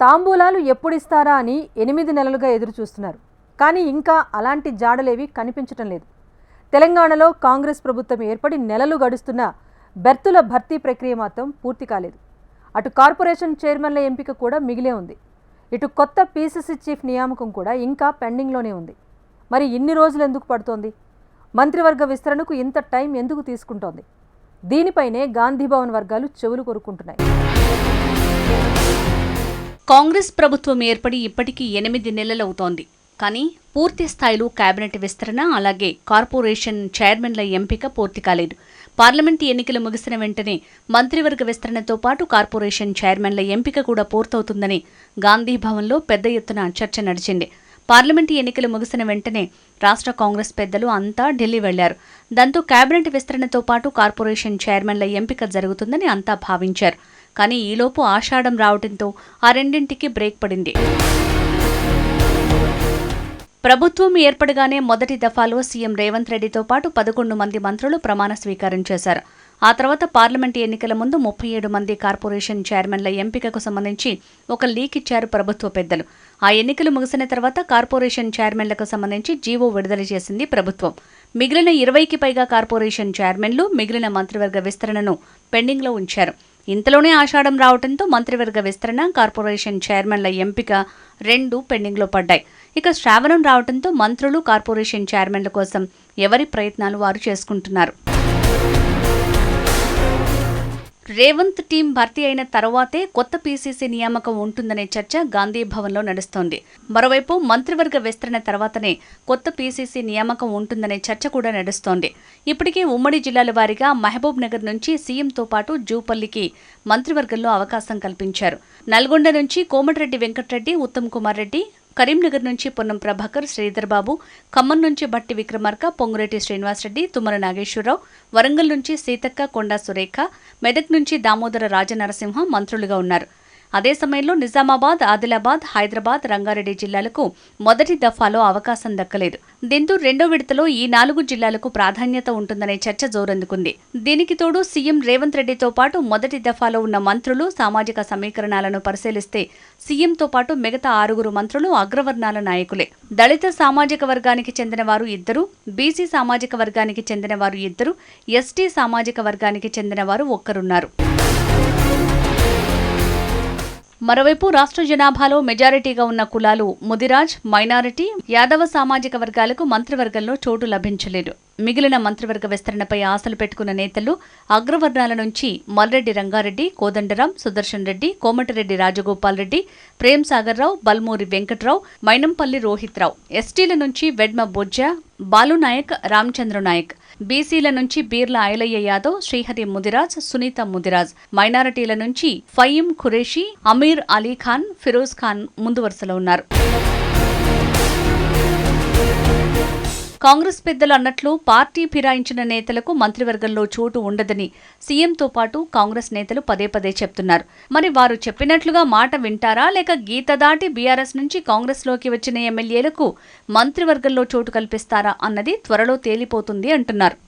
తాంబూలాలు ఎప్పుడిస్తారా అని ఎనిమిది నెలలుగా ఎదురు చూస్తున్నారు కానీ ఇంకా అలాంటి జాడలేవి కనిపించటం లేదు. తెలంగాణలో కాంగ్రెస్ ప్రభుత్వం ఏర్పడి నెలలు గడుస్తున్న బెర్తుల భర్తీ ప్రక్రియ మాత్రం పూర్తి కాలేదు. అటు కార్పొరేషన్ చైర్మన్ల ఎంపిక కూడా మిగిలే ఉంది. ఇటు కొత్త పీసీసీ చీఫ్ నియామకం కూడా ఇంకా పెండింగ్లోనే ఉంది. మరి ఇన్ని రోజులు ఎందుకు పడుతోంది? మంత్రివర్గ విస్తరణకు ఇంత టైం ఎందుకు తీసుకుంటోంది? దీనిపైనే గాంధీభవన్ వర్గాలు చెవులు కొరుక్కుంటున్నాయి. కాంగ్రెస్ ప్రభుత్వం ఏర్పడి ఇప్పటికీ ఎనిమిది నెలలవుతోంది. కానీ పూర్తి స్థాయిలో కేబినెట్ విస్తరణ అలాగే కార్పొరేషన్ చైర్మన్ల ఎంపిక పూర్తి కాలేదు. పార్లమెంట్ ఎన్నికలు ముగిసిన వెంటనే మంత్రివర్గ విస్తరణతో పాటు కార్పొరేషన్ చైర్మన్ల ఎంపిక కూడా పూర్తవుతుందని గాంధీ భవన్లో పెద్ద ఎత్తున చర్చ నడిచింది. పార్లమెంట్ ఎన్నికలు ముగిసిన వెంటనే రాష్ట్ర కాంగ్రెస్ పెద్దలు అంతా ఢిల్లీ వెళ్ళారు. దాంతో కేబినెట్ విస్తరణతో పాటు కార్పొరేషన్ చైర్మన్ల ఎంపిక జరుగుతుందని అంతా భావించారు. కానీ ఈలోపు ఆషాఢం రావడంతో ఆ రెండింటికి బ్రేక్ పడింది. ప్రభుత్వం ఏర్పడగానే మొదటి దఫాలో సీఎం రేవంత్ రెడ్డితో పాటు పదకొండు మంది మంత్రులు ప్రమాణ స్వీకారం చేశారు. ఆ తర్వాత పార్లమెంటు ఎన్నికల ముందు ముప్పై ఏడు మంది కార్పొరేషన్ చైర్మన్ల ఎంపికకు సంబంధించి ఒక లీక్ ఇచ్చారు ప్రభుత్వ పెద్దలు. ఆ ఎన్నికలు ముగిసిన తర్వాత కార్పొరేషన్ చైర్మన్లకు సంబంధించి జీవో విడుదల చేసింది ప్రభుత్వం. మిగిలిన ఇరవైకి పైగా కార్పొరేషన్ చైర్మన్లు మిగిలిన మంత్రివర్గ విస్తరణను పెండింగ్లో ఉంచారు. ఇంతలోనే ఆషాఢం రావడంతో మంత్రివర్గ విస్తరణ కార్పొరేషన్ చైర్మన్ల ఎంపిక రెండు పెండింగ్లో పడ్డాయి. ఇక శ్రావణం రావడంతో మంత్రులు కార్పొరేషన్ చైర్మన్ల కోసం ఎవరి ప్రయత్నాలు వారు చేసుకుంటున్నారు? రేవంత్ టీం భర్తీ అయిన తర్వాతే కొత్త పీసీసీ నియామకం ఉంటుందనే చర్చ గాంధీ భవన్లో నడుస్తోంది. మరోవైపు మంత్రివర్గ విస్తరణ తర్వాతనే కొత్త పీసీసీ నియామకం ఉంటుందనే చర్చ కూడా నడుస్తోంది. ఇప్పటికే ఉమ్మడి జిల్లాల వారీగా మహబూబ్ నగర్ నుంచి సీఎంతో పాటు జూపల్లికి మంత్రివర్గంలో అవకాశం కల్పించారు. నల్గొండ నుంచి కోమటిరెడ్డి వెంకటరెడ్డి ఉత్తమ్ కుమార్ రెడ్డి కరీంనగర్ నుంచి పొన్నం ప్రభాకర్ శ్రీధర్ బాబు ఖమ్మం నుంచి బట్టి విక్రమార్క పొంగురెడ్డి శ్రీనివాసరెడ్డి తుమ్మల నాగేశ్వరరావు వరంగల్ నుంచి సీతక్క కొండా సురేఖ మెదక్ నుంచి దామోదర రాజనరసింహ మంత్రులుగా ఉన్నారు. అదే సమయంలో నిజామాబాద్ ఆదిలాబాద్ హైదరాబాద్ రంగారెడ్డి జిల్లాలకు మొదటి దఫాలో అవకాశం దక్కలేదు. దీంతో రెండో విడతలో ఈ నాలుగు జిల్లాలకు ప్రాధాన్యత ఉంటుందనే చర్చ జోరందుకుంది. దీనికి తోడు సీఎం రేవంత్ రెడ్డితో పాటు మొదటి దఫాలో ఉన్న మంత్రులు సామాజిక సమీకరణాలను పరిశీలిస్తే సీఎంతో పాటు మిగతా ఆరుగురు మంత్రులు అగ్రవర్ణాల నాయకులే. దళిత సామాజిక వర్గానికి చెందిన వారు ఇద్దరు బీసీ సామాజిక వర్గానికి చెందిన వారు ఇద్దరు ఎస్టీ సామాజిక వర్గానికి చెందిన వారు ఒక్కరున్నారు. మరోవైపు రాష్ట్ర జనాభాలో మెజారిటీగా ఉన్న కులాలు ముదిరాజ్ మైనారిటీ యాదవ సామాజిక వర్గాలకు మంత్రివర్గంలో చోటు లభించలేదు. మిగిలిన మంత్రివర్గ విస్తరణపై ఆశలు పెట్టుకున్న నేతలు అగ్రవర్ణాల నుంచి మల్రెడ్డి రంగారెడ్డి కోదండరాం సుదర్శన్ రెడ్డి కోమటిరెడ్డి రాజగోపాల్ రెడ్డి ప్రేమ్ రావు బల్మూరి వెంకట్రావు మైనంపల్లి రోహిత్ రావు. ఎస్టీల నుంచి వెడ్మ బొజ్జ బాలునాయక్ రామచంద్ర నాయక్. బీసీల నుంచి బీర్ల ఆయలయ్య యాదవ్ శ్రీహరి ముదిరాజ్ సునీత ముదిరాజ్. మైనారిటీల నుంచి ఫయీం ఖురేషి అమీర్ అలీ ఖాన్ ఫిరోజ్ ఖాన్ ముందు వరుసలో ఉన్నారు. కాంగ్రెస్ పెద్దలు అన్నట్లు పార్టీ ఫిరాయించిన నేతలకు మంత్రివర్గంలో చోటు ఉండదని సీఎంతో పాటు కాంగ్రెస్ నేతలు పదే పదే చెప్తున్నారు. మరి వారు చెప్పినట్లుగా మాట వింటారా? లేక గీత దాటి బీఆర్ఎస్ నుంచి కాంగ్రెస్లోకి వచ్చిన ఎమ్మెల్యేలకు మంత్రివర్గంలో చోటు కల్పిస్తారా అన్నది త్వరలో తేలిపోతుంది అంటున్నారు.